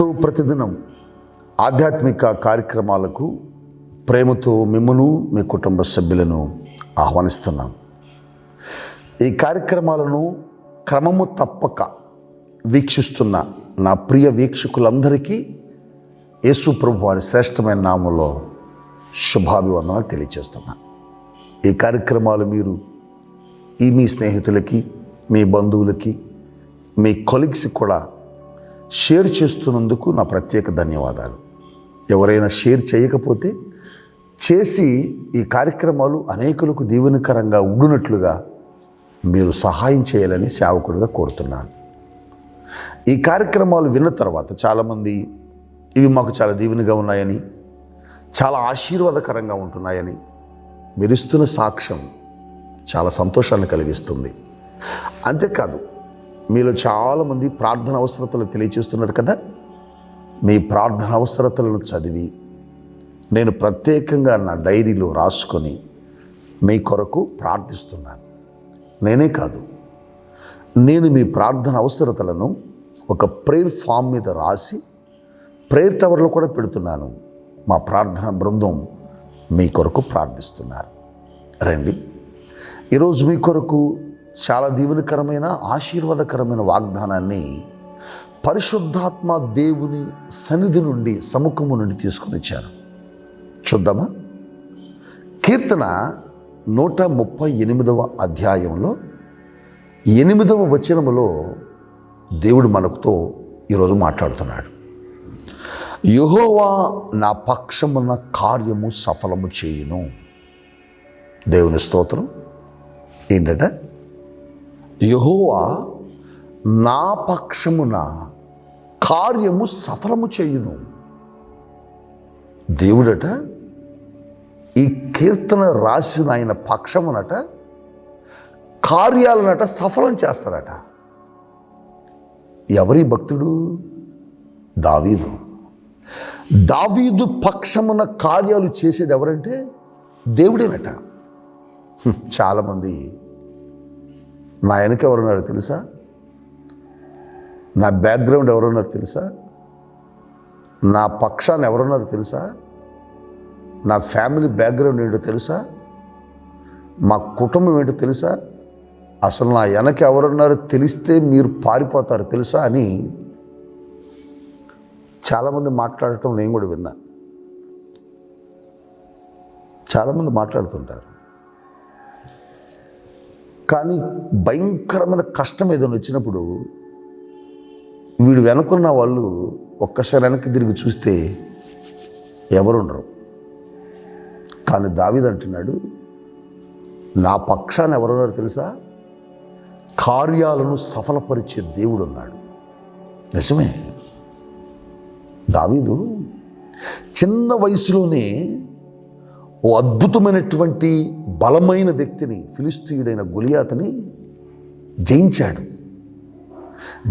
యేసుతో ప్రతిదినం ఆధ్యాత్మిక కార్యక్రమాలకు ప్రేమతో మిమ్మను మీ కుటుంబ సభ్యులను ఆహ్వానిస్తున్నాం. ఈ కార్యక్రమాలను క్రమము తప్పక వీక్షిస్తున్న నా ప్రియ వీక్షకులందరికీ యేసు ప్రభు వారి శ్రేష్టమైన నామంలో శుభాభివందనాలు తెలియజేస్తున్నా. ఈ కార్యక్రమాలు మీరు ఈ మీ స్నేహితులకి మీ బంధువులకి మీ కొలీగ్స్కి కూడా షేర్ చేస్తున్నందుకు నా ప్రత్యేక ధన్యవాదాలు. ఎవరైనా షేర్ చేయకపోతే చేసి ఈ కార్యక్రమాలు అనేకులకు దీవెనకరంగా ఉండునట్లుగా మీరు సహాయం చేయాలని సేవకుడిగా కోరుతున్నాను. ఈ కార్యక్రమాలు విన్న తర్వాత చాలామంది ఇవి మాకు చాలా దీవెనగా ఉన్నాయని చాలా ఆశీర్వాదకరంగా ఉంటున్నాయని మీరు ఇస్తున్న సాక్ష్యం చాలా సంతోషాన్ని కలిగిస్తుంది. అంతేకాదు మీలో చాలామంది ప్రార్థన అవసరతలు తెలియచేస్తున్నారు కదా? మీ ప్రార్థన అవసరతలను చదివి నేను ప్రత్యేకంగా నా డైరీలో రాసుకొని మీ కొరకు ప్రార్థిస్తున్నాను. నేనే కాదు నేను మీ ప్రార్థన అవసరతలను ఒక ప్రేయర్ ఫామ్ మీద రాసి ప్రేయర్ టవర్లో కూడా పెడుతున్నాను. మా ప్రార్థన బృందం మీ కొరకు ప్రార్థిస్తున్నారు. రండి. ఈరోజు మీ కొరకు చాలా దీవెనకరమైన ఆశీర్వాదకరమైన వాగ్దానాన్ని పరిశుద్ధాత్మ దేవుని సన్నిధి నుండి సముఖము నుండి తీసుకుని వచ్చాను చూద్దామా? కీర్తన నూట ముప్పై ఎనిమిదవ అధ్యాయంలో ఎనిమిదవ వచనములో దేవుడు మనకుతో ఈరోజు మాట్లాడుతున్నాడు. యహోవా నా పక్షమున్న కార్యము సఫలము చేయును. దేవుని స్తోత్రం. ఏంటంటే యహోవా నా పక్షమున కార్యము సఫలము చేయును. దేవుడట ఈ కీర్తన రాసిన ఆయన పక్షమునట కార్యాలనట సఫలం చేస్తారట. ఎవరి భక్తుడు? దావీదు. దావీదు పక్షమున కార్యాలు చేసేది ఎవరంటే దేవుడేనట. చాలామంది నా వెనక ఎవరున్నారో తెలుసా? నా బ్యాక్గ్రౌండ్ ఎవరున్నారో తెలుసా? నా పక్షాన్ని ఎవరున్నారో తెలుసా? నా ఫ్యామిలీ బ్యాక్గ్రౌండ్ ఏంటో తెలుసా? మా కుటుంబం ఏంటో తెలుసా? అసలు నా వెనక ఎవరున్నారో తెలిస్తే మీరు పారిపోతారు తెలుసా అని చాలామంది మాట్లాడటం నేను కూడా విన్నా. చాలామంది మాట్లాడుతుంటారు. కానీ భయంకరమైన కష్టం ఏదైనా వచ్చినప్పుడు వీడు వెనుకున్న వాళ్ళు ఒక్కసారి వెనక్కి తిరిగి చూస్తే ఎవరుండరు. కానీ దావీదు అంటున్నాడు నా పక్షాన్ని ఎవరున్నారు తెలుసా? కార్యాలను సఫలపరిచే దేవుడు ఉన్నాడు నిజమే. దావీదు చిన్న వయసులోనే ఓ అద్భుతమైనటువంటి బలమైన వ్యక్తిని ఫిలిస్తీయుడైన గులియాతని జయించాడు.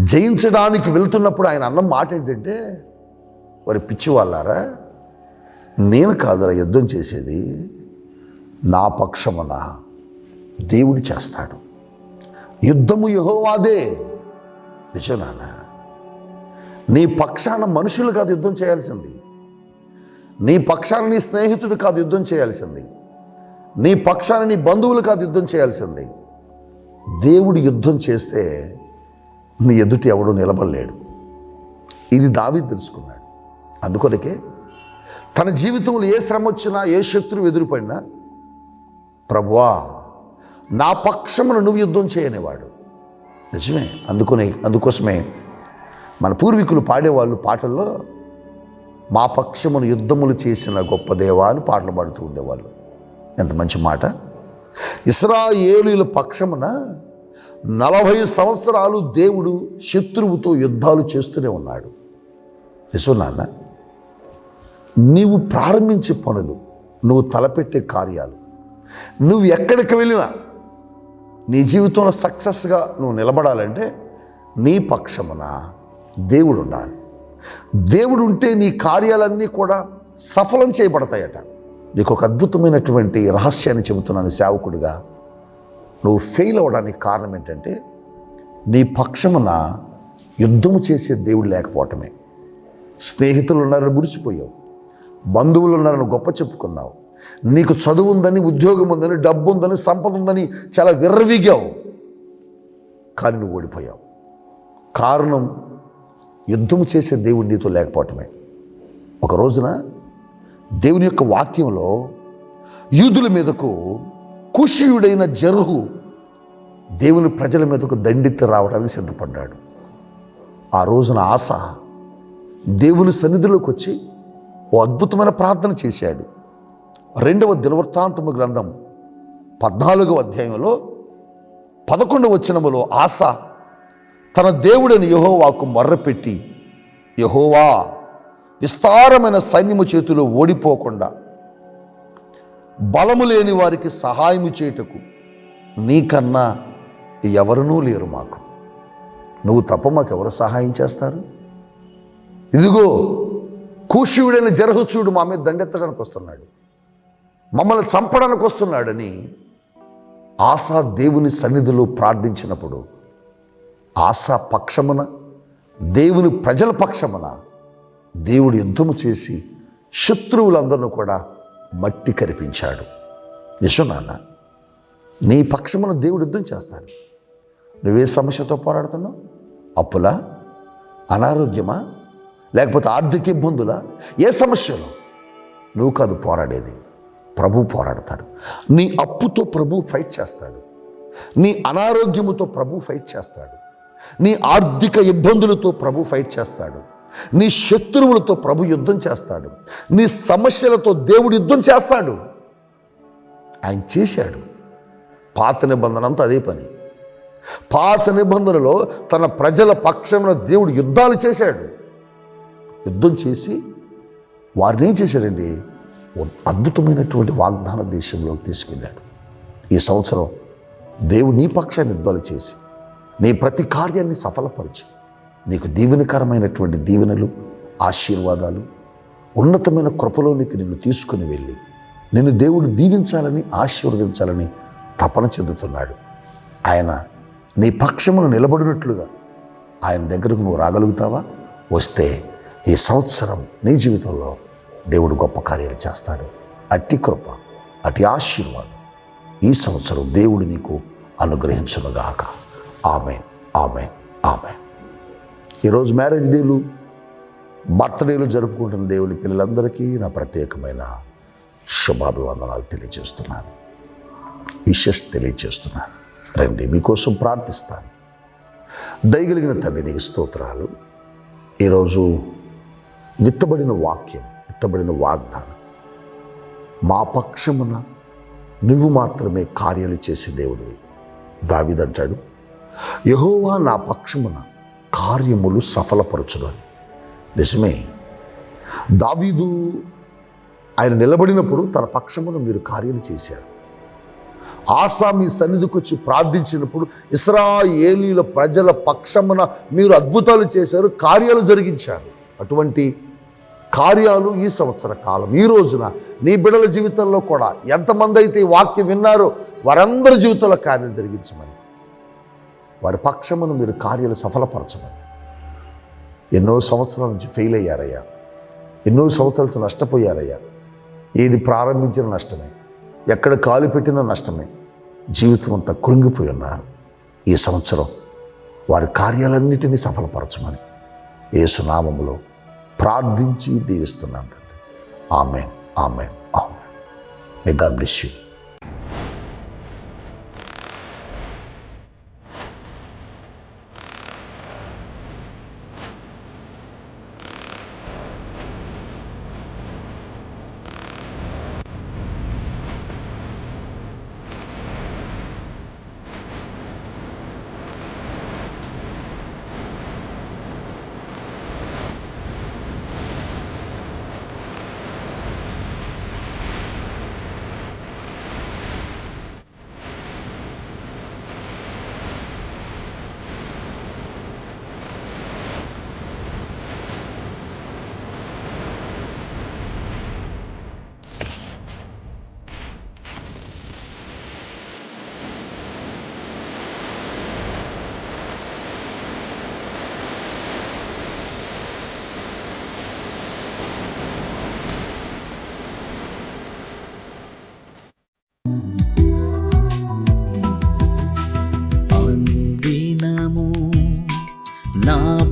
జయించడానికి వెళ్తున్నప్పుడు ఆయన అన్న మాట ఏంటంటే వారి పిచ్చి వాళ్ళారా నేను కాదురా యుద్ధం చేసేది నా పక్షమున దేవుడు చేస్తాడు. యుద్ధము యహోవాదే. నిజం నాన్న నీ పక్షాన మనుషులు కాదు యుద్ధం చేయాల్సింది. నీ పక్షాన నీ స్నేహితుడు కాదు యుద్ధం చేయాల్సింది. నీ పక్షాన నీ బంధువులు కాదు యుద్ధం చేయాల్సింది. దేవుడు యుద్ధం చేస్తే నీ ఎదుటి ఎవడు నిలబడలేడు. ఇది దావి తెలుసుకున్నాడు. అందుకొనకే తన జీవితంలో ఏ శ్రమ వచ్చినా ఏ శత్రువు ఎదురుపడినా ప్రభువా నా పక్షమును నువ్వు యుద్ధం చేయనివాడు. నిజమే. అందుకునే అందుకోసమే మన పూర్వీకులు పాడేవాళ్ళు పాటల్లో మా పక్షమును యుద్ధములు చేసిన గొప్ప దేవా అని పాటలు పాడుతూ ఉండేవాళ్ళు. ఎంత మంచి మాట. ఇస్రాయేలీల పక్షమున నలభై సంవత్సరాలు దేవుడు శత్రువుతో యుద్ధాలు చేస్తూనే ఉన్నాడు. విశ్వనాన్న నీవు ప్రారంభించే పనులు నువ్వు తలపెట్టే కార్యాలు నువ్వు ఎక్కడికి వెళ్ళినా నీ జీవితంలో సక్సెస్గా నువ్వు నిలబడాలంటే నీ పక్షమున దేవుడు ఉండాలి. దేవుడు ఉంటే నీ కార్యాలన్నీ కూడా సఫలం చేయబడతాయట. నీకు ఒక అద్భుతమైనటువంటి రహస్యాన్ని చెబుతున్నాను సేవకుడిగా. నువ్వు ఫెయిల్ అవ్వడానికి కారణం ఏంటంటే నీ పక్షమున యుద్ధము చేసే దేవుడు లేకపోవటమే. స్నేహితులు ఉన్నారని మురిసిపోయావు. బంధువులు ఉన్నారని గొప్ప చెప్పుకున్నావు. నీకు చదువు ఉందని ఉద్యోగం ఉందని డబ్బు ఉందని సంపద ఉందని చాలా విర్రవీగావు. కానీ నువ్వు ఓడిపోయావు. కారణం యుద్ధము చేసే దేవుడు నీతో లేకపోవటమే. ఒక రోజున దేవుని యొక్క వాక్యంలో యూదుల మీదకు కుషియుడైన జరుహు దేవుని ప్రజల మీదకు దండెత్తి రావడానికి సిద్ధపడ్డాడు. ఆ రోజున ఆశ దేవుని సన్నిధిలోకి వచ్చి ఓ అద్భుతమైన ప్రార్థన చేశాడు. రెండవ దినవృత్తాంతము గ్రంథం పద్నాలుగవ అధ్యాయంలో పదకొండవ వచ్చినములో ఆశ తన దేవుడని యహోవాకు మర్రపెట్టి యహోవా విస్తారమైన సైన్యము చేతిలో ఓడిపోకుండా బలము లేని వారికి సహాయము చేయుటకు నీకన్నా ఎవరునూ లేరు మాకు. నువ్వు తప్ప మాకెవరు సహాయం చేస్తారు? ఇదిగో కూషివుడైన జరహుచూడు మా మీద దండెత్తడానికి వస్తున్నాడు. మమ్మల్ని చంపడానికి వస్తున్నాడని ఆశా దేవుని సన్నిధిలో ప్రార్థించినప్పుడు ఆశా పక్షమున దేవుని ప్రజల పక్షమున దేవుడు యుద్ధము చేసి శత్రువులందరినీ కూడా మట్టి కరిపించాడు. యశునాన్న నీ పక్షమున దేవుడు యుద్ధం చేస్తాడు. నువ్వే సమస్యతో పోరాడుతున్నావు? అప్పులా అనారోగ్యమా? లేకపోతే ఆర్థిక ఇబ్బందులా? ఏ సమస్యలో? నువ్వు కాదు పోరాడేది. ప్రభు పోరాడతాడు. నీ అప్పుతో ప్రభు ఫైట్ చేస్తాడు. నీ అనారోగ్యముతో ప్రభు ఫైట్ చేస్తాడు. నీ ఆర్థిక ఇబ్బందులతో ప్రభు ఫైట్ చేస్తాడు. నీ శత్రువులతో ప్రభు యుద్ధం చేస్తాడు. నీ సమస్యలతో దేవుడు యుద్ధం చేస్తాడు. ఆయన చేశాడు. పాత నిబంధన అంతా అదే పని. పాత నిబంధనలో తన ప్రజల పక్షమున దేవుడు యుద్ధాలు చేశాడు. యుద్ధం చేసి వారిని ఏం చేశాడండి? అద్భుతమైనటువంటి వాగ్దాన దేశంలోకి తీసుకెళ్ళాడు. ఈ సంవత్సరం దేవుడు నీ పక్షాన్ని యుద్ధాలు చేసి నీ ప్రతి కార్యాన్ని సఫలపరిచి నీకు దీవెనకరమైనటువంటి దీవెనలు ఆశీర్వాదాలు ఉన్నతమైన కృపలోనికి నిన్ను తీసుకుని వెళ్ళి నిన్ను దేవుడు దీవించాలని ఆశీర్వదించాలని తపన చెందుతున్నాడు. ఆయన నీ పక్షమును నిలబడినట్లుగా ఆయన దగ్గరకు నువ్వు రాగలుగుతావా? వస్తే ఈ సంవత్సరం నీ జీవితంలో దేవుడు గొప్ప కార్యాలు చేస్తాడు. అట్టి కృప అటి ఆశీర్వాదం ఈ సంవత్సరం దేవుడు నీకు అనుగ్రహించునుగాక. ఆమె ఆమె ఆమె ఈరోజు మ్యారేజ్ డేలు బర్త్డేలు జరుపుకుంటున్న దేవుని పిల్లలందరికీ నా ప్రత్యేకమైన శుభాభివందనాలు తెలియజేస్తున్నాను. విషస్ తెలియజేస్తున్నాను. రండి మీకోసం ప్రార్థిస్తాను. దయగలిగిన తండ్రి నీకు స్తోత్రాలు. ఈరోజు విత్తబడిన వాక్యం విత్తబడిన వాగ్దానం. మా పక్షమున నువ్వు మాత్రమే కార్యాలు చేసే దేవుడివి. దావిదంటాడు యహోవా నా పక్షమున కార్యములు సఫలపరచును నిజమే. దావీదు ఆయన నిలబడినప్పుడు తన పక్షమున మీరు కార్యాలు చేశారు. ఆశా మీ సన్నిధికి వచ్చి ప్రార్థించినప్పుడు ఇస్రాయేలీల ప్రజల పక్షమున మీరు అద్భుతాలు చేశారు కార్యాలు జరిగించారు. అటువంటి కార్యాలు ఈ సంవత్సర కాలం ఈ రోజున నీ బిడల జీవితంలో కూడా ఎంతమంది అయితే ఈ వాక్యం విన్నారో వారందరి జీవితంలో కార్యం జరిగించమని. వారి పక్షమును మీరు కార్యాలు సఫలపరచమని. ఎన్నో సంవత్సరాల నుంచి ఫెయిల్ అయ్యారయ్యా. ఎన్నో సంవత్సరాలతో నష్టపోయారయ్యా. ఏది ప్రారంభించిన నష్టమే ఎక్కడ కాలు పెట్టినా నష్టమే జీవితం అంతా కృంగిపోయి ఉన్నారు ఈ సంవత్సరం వారి కార్యాలన్నిటినీ సఫలపరచమని. యేసునామములో ప్రార్థించి దీవిస్తున్నాను ఆమె ఆమె ఆమె మే గాడ్ బ్లెస్ యూ